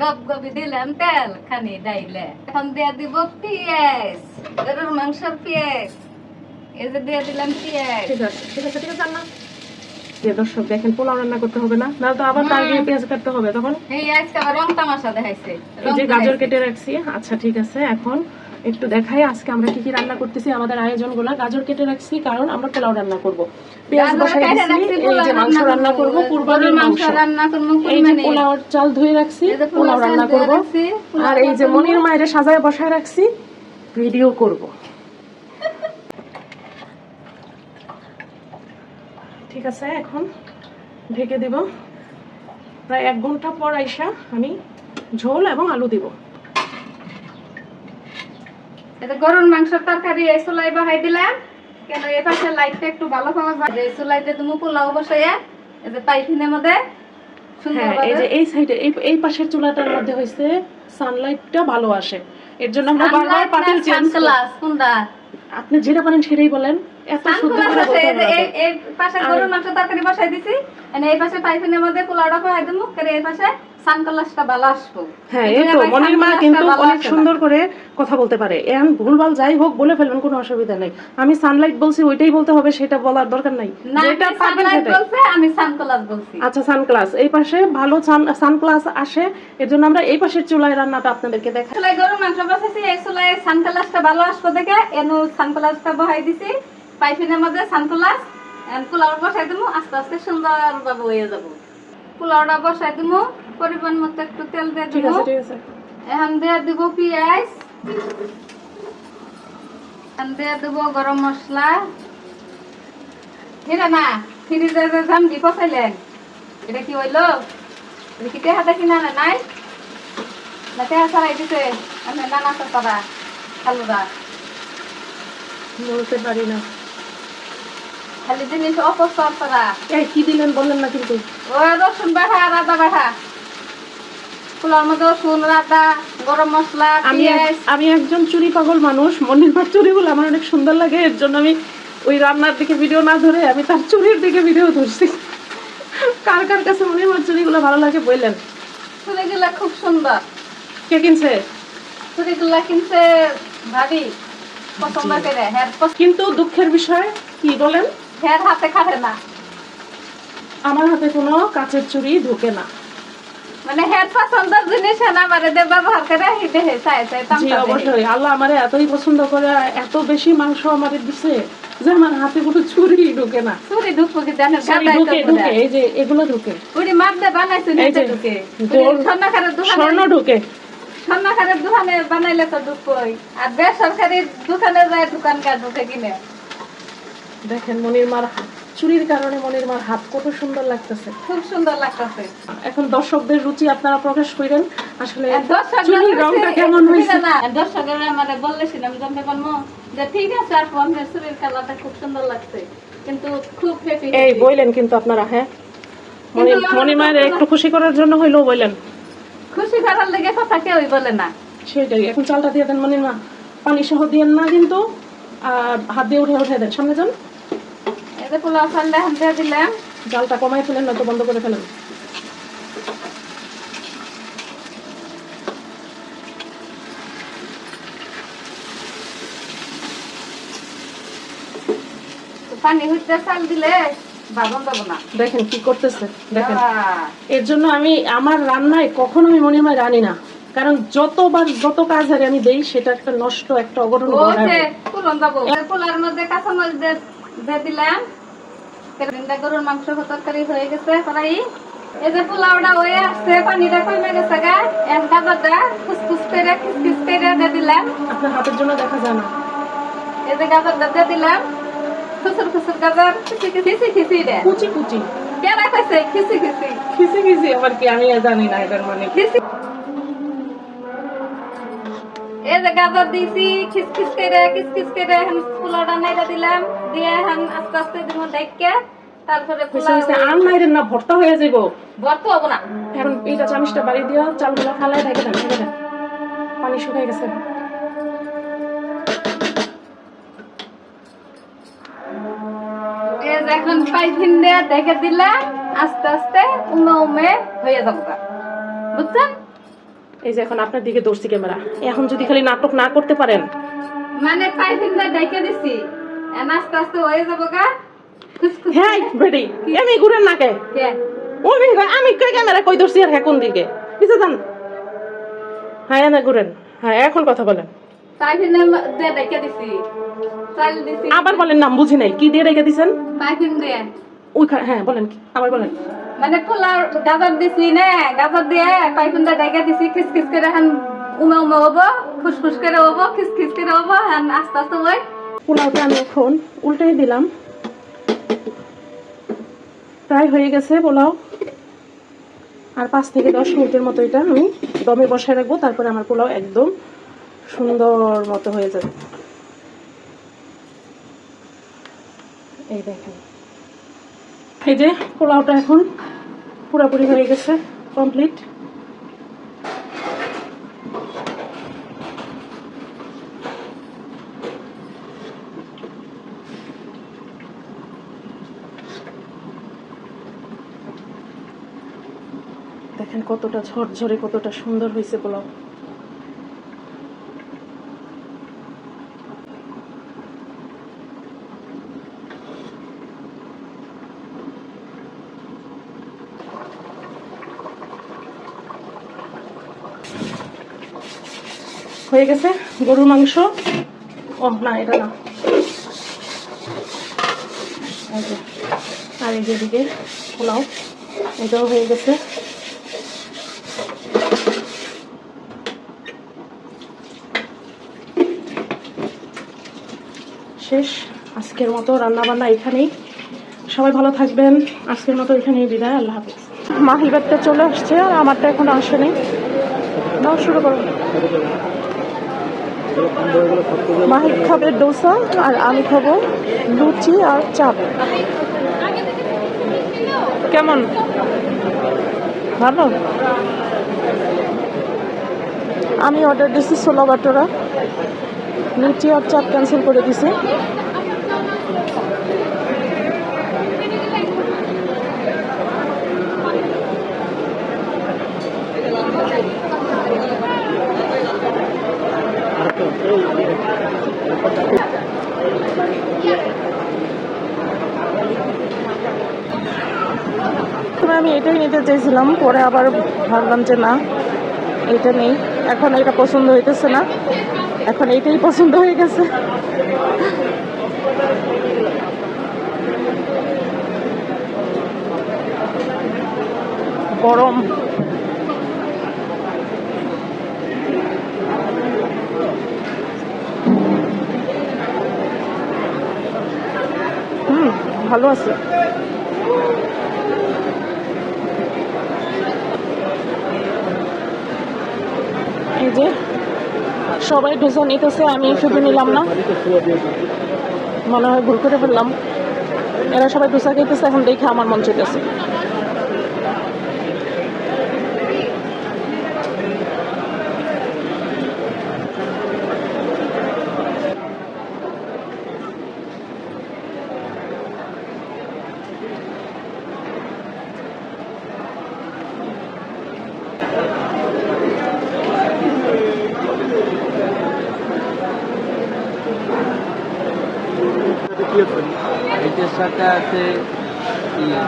গপ গপি দিলাম তেল খানি ডাইলে। এখন দিয়ে দিব পেঁয়াজ গরুর মাংসের পেঁয়াজ। এই যে দিয়ে দিলাম পেঁয়াজ। ঠিক আছে ঠিক আছে ঠিক আছে আল্লাহ যে দর্শক দেখেন পোলাও রান্না করতে হবে না। না তো আবার তার গিয়ে পেঁয়াজ কাটতে হবে তখন। এই আজকে আবার রং তামাশা দেখাইছে এই যে গাজর কেটে রাখছি। আচ্ছা ঠিক আছে এখন একটু দেখাই আজকে আমরা কি কি রান্না করতেছি আমাদের আয়োজনগুলা গাজর কেটে রাখছি কারণ আমরা পোলাও রান্না করব। পেঁয়াজ বসাই দিছি এই যে মাংস রান্না রান্না করব করব। কুরবানির মাংস রান্না করব এই যে পোলাওর চাল ধুয়ে রাখছি পোলাও পোলাও রান্না করব। আর এই যে মনির মায়ের সাজায় বসায় রাখছি ভিডিও করব। ঠিক আছে এখন ঢেকে দিব। প্রায় এক ঘণ্টা পর আইসা আমি ঝোল এবং আলু দিব। এটা গরুর মাংসের তরকারি এই চুলাই বসাই দিলাম। কেন এই পাশে লাইটটা একটু ভালো পাওয়া যায়। এই চুলাইতে তুমি পোলাও বসাইয়া এই যে পাইখিনের মধ্যে সুন্দর হ্যাঁ এই যে এই সাইডে এই এই পাশের চুলাটার মধ্যে হয়েছে সানলাইটটা ভালো আসে। এর জন্য আমরা বারবার পাতিল চেঞ্জ ক্লাস কোনটা? আপনি যেটা পারেন সেটাই বলেন। এত শুদ্ধ করে বলতে এই পাশে গরুর মাংস তরকারি বসাই দিছি। এই পাশে পাইখিনের মধ্যে পোলাওটা বসাই দিমু। করে এই পাশে সানগ্লাসটা ভালো আসব হ্যাঁ এই তো মনির মা কিন্তু অনেক সুন্দর করে কথা বলতে পারে। এখন ভুলভাল যাই হোক বলে ফেলবেন কোনো অসুবিধা নেই। আমি সানলাইট বলছি ওইটাই বলতে হবে সেটা বলার দরকার নাই। যেটা পারবেন sunlight আমি সানগ্লাস বলছি। আচ্ছা সানক্লাস এই পাশে ভালো সানক্লাস আসে এর জন্য আমরা এই পাশের চুলায় রান্নাটা আপনাদেরকে দেখাই। চুলাই গরুর মাংস বসাইছি এই চুলাই সানগ্লাসটা ভালো আসব দেখে এনু সানগ্লাসটা বসাই দিছি। পাইপিনের মধ্যে সানগ্লাস পোলাও বসাই দিমু আস্তে আস্তে সুন্দর ভাবে হয়ে যাব। পোলাওটা বসাই দিমু পরিমাণ মতো একটু তেল দিয়ে আছে এখন দিয়ে দিব পেঁয়াজ। এখন দিয়ে দিব গরম মশলা। না ফ্রিজে যে জামজি পচাইলেন এটা কি হইল? এটা কি কিনা না নাই? না টেহা ছাড়াই দিছে? আমি নানা চারা খালুরা বলতে পারি না। খালি জিনিস অপস্তার কি দিলেন বললেন না কিন্তু। ওই রসুন বাটা আর আদা বাটা। ফুলার মধ্যে রসুন আদা গরম মশলা আমি আমি একজন চুরি পাগল মানুষ মনির মার চুরিগুলো আমার অনেক সুন্দর লাগে এর জন্য আমি ওই রান্নার দিকে ভিডিও না ধরে আমি তার চুরির দিকে ভিডিও ধরছি। কার কার কাছে মনির মার চুরিগুলো ভালো লাগে বললেন? ছুরিগুলা খুব সুন্দর। কে কিনছে? ছুরিগুলা কিনছে ভাবি পছন্দ করে হ্যার কিন্তু দুঃখের বিষয় কি বলেন? হ্যার হাতে খাটে না। আমার হাতে কোনো কাচের চুরি ঢোকে না। মানে হ্যার পছন্দের জিনিস না মানে দে ব্যবহার করে হিটে হে চাই চাই জি অবশ্যই। আল্লাহ আমারে এতই পছন্দ করে এত বেশি মাংস আমারে দিছে যে আমার হাতে কোনো চুরি ঢোকে না। ছুরি ঢুকবো কি জানেন ঢুকে ঢুকে এই যে এগুলো ঢুকে। উড়ি মাপ দিয়ে বানাইছো যে ঢুকে। গোল- স্বর্ণাখারের স্বর্ণ দোকানে ঢুকে। স্বর্ণাখারের দোকানে বানাইলে তো ঢুকবই। আর বেসরকারি দোকানে যায় দোকানকার ঢুকে কিনে। দেখেন মনির মার চুরির কারণে মনির মার হাত কত সুন্দর লাগতেছে। খুব সুন্দর লাগতেছে। এখন দর্শকদের রুচি আপনারা প্রকাশ করেন। আসলে চুরির রংটা কেমন হয়েছে? না, দর্শকরা মানে বললেছিল আমি জানতে পারব যে ঠিক আছে আর আপনার শরীর কালারটা খুব সুন্দর লাগছে। কিন্তু খুব হেপি এই বললেন কিন্তু আপনারা হ্যাঁ? মনি আমার মনিমায়ের কথা একটু খুশি করার জন্য হইলেও বললেন খুশি করার লেগে কথা কেউই বলে না। সেটাই এখন চালটা দিয়ে দেন মনির মা। পানি সহ দিয়েন না কিন্তু আর হাত দিয়ে উঠে উঠে দেন। সামনে যান। যে পোলাও দিয়ে দিলাম। জালটা কমাই ফেলেন নয়তো বন্ধ করে ফেলেন। পানি হইতে চাল দিলে বাবন দেবো না। দেখেন কি করতেছে দেখেন। এর জন্য আমি আমার রান্নায় কখনো আমি মনে হয় রানি না। কারণ যতবার যত কাজ হারে আমি দেই সেটা একটা নষ্ট একটা অঘটন পোলার মধ্যে কাঁচামরিচ দিয়ে দিলাম। তিনটা গরুর মাংস তরকারি হয়ে গেছে কড়াই এই যে পোলাওটা হয়ে আসছে পানিটা কমে গেছে গা। এক গাজরটা খুসখুস করে খিসখিস করে দিয়ে দিলাম। আপনার হাতের জন্য দেখা যায় না। এই যে গাজরটা দিয়ে দিলাম। খুসুর খুসুর গাজর খিসি খিসি রে। কুচি কুচি। কেনা কইছে খিসি খিসি খিসি খিসি আবার কি? আমি জানি না এটার মানে খিসি এই যে গাজর দিছি খিসখিস করে কিসকিস করে এখন পোলাওটা নাইরা দিলাম দিয়ে এখন আস্তে আস্তে দিব তারপরে আর না ভর্তা হয়ে যাব ভর্ত হব না। এখন এইটা চামিচটা বাড়ি দিয়া চালগুলো ফালাই ঢেকে দেন ঢেকে দেন। পানি শুকাই গেছে। এই যে এখন পাইপিন দিয়ে দেখে দিলাম আস্তে আস্তে উমে উমে হয়ে যাব। বুঝছেন? এই যে এখন আপনার দিকে দর্শি ক্যামেরা। এখন যদি খালি নাটক না করতে পারেন। মানে পাইপিনটা ডাইকে দিছি। আস্তে আস্তে হয়ে যাব গা। হ্যাঁ বেটি আমি ঘুরেন না কে? ও আমি কই ক্যামেরা কই দর্শি আর কোন দিকে? পিছে যান। হ্যাঁ এনে ঘুরেন। হ্যাঁ এখন কথা বলেন। আবার বলেন নাম বুঝি নাই। কি দিয়ে রেখে দিছেন? হ্যাঁ বলেন কি? আবার বলেন। মানে পোলার গাজর দিছি না, গাজর দিয়ে পাইপিনটা ডাইকে দিছি খিসখিস করে এখন উমে উমে হব ফুসফুস করে হব খিসখিস করে হব এখন আস্তে আস্তে হয় পোলাওটা আমি এখন উল্টাই দিলাম। প্রায় হয়ে গেছে পোলাও। আর পাঁচ থেকে দশ মিনিটের মতো এটা আমি দমে বসায় রাখব, তারপরে আমার পোলাও একদম সুন্দর মতো হয়ে যাবে। এই দেখেন। এই যে পোলাওটা এখন পুরোপুরি হয়ে গেছে কমপ্লিট দেখেন কতটা ঝরঝরে, কতটা সুন্দর হয়েছে পোলাও। হয়ে গেছে গরুর মাংস? ও, না, এটা না। আর এদিকে পোলাও, এটাও হয়ে গেছে। শেষ। আজকের মতো রান্না বান্না এখানেই। সবাই ভালো থাকবেন। আজকের মতো এখানেই বিদায়। আল্লাহ হাফিজ। মাহিবারটা চলে আসছে আর আমারটা এখন আসেনি দাও শুরু করো। মাহিব খাবে ডোসা আর আমি খাব লুচি আর চাপ। কেমন? ভালো? আমি অর্ডার দিচ্ছি ছোলা বাটোরা। লুচি আর চাপ ক্যান্সেল করে দিছি। আমি এটাই নিতে চেয়েছিলাম, পরে আবার ভাবলাম যে না, এটা নেই। এখন এটা পছন্দ হইতেছে না। এখন এইটাই পছন্দ হয়ে গেছে। গরম। ভালো আছে। এই যে, সবাই ডোসা নিতেছে, আমি শুধু নিলাম না। মনে হয় ভুল করে ফেললাম। এরা সবাই ডোসা খেতেছে এখন দেখে আমার মন চেতেছে এটার সাথে আছে ইয়ে,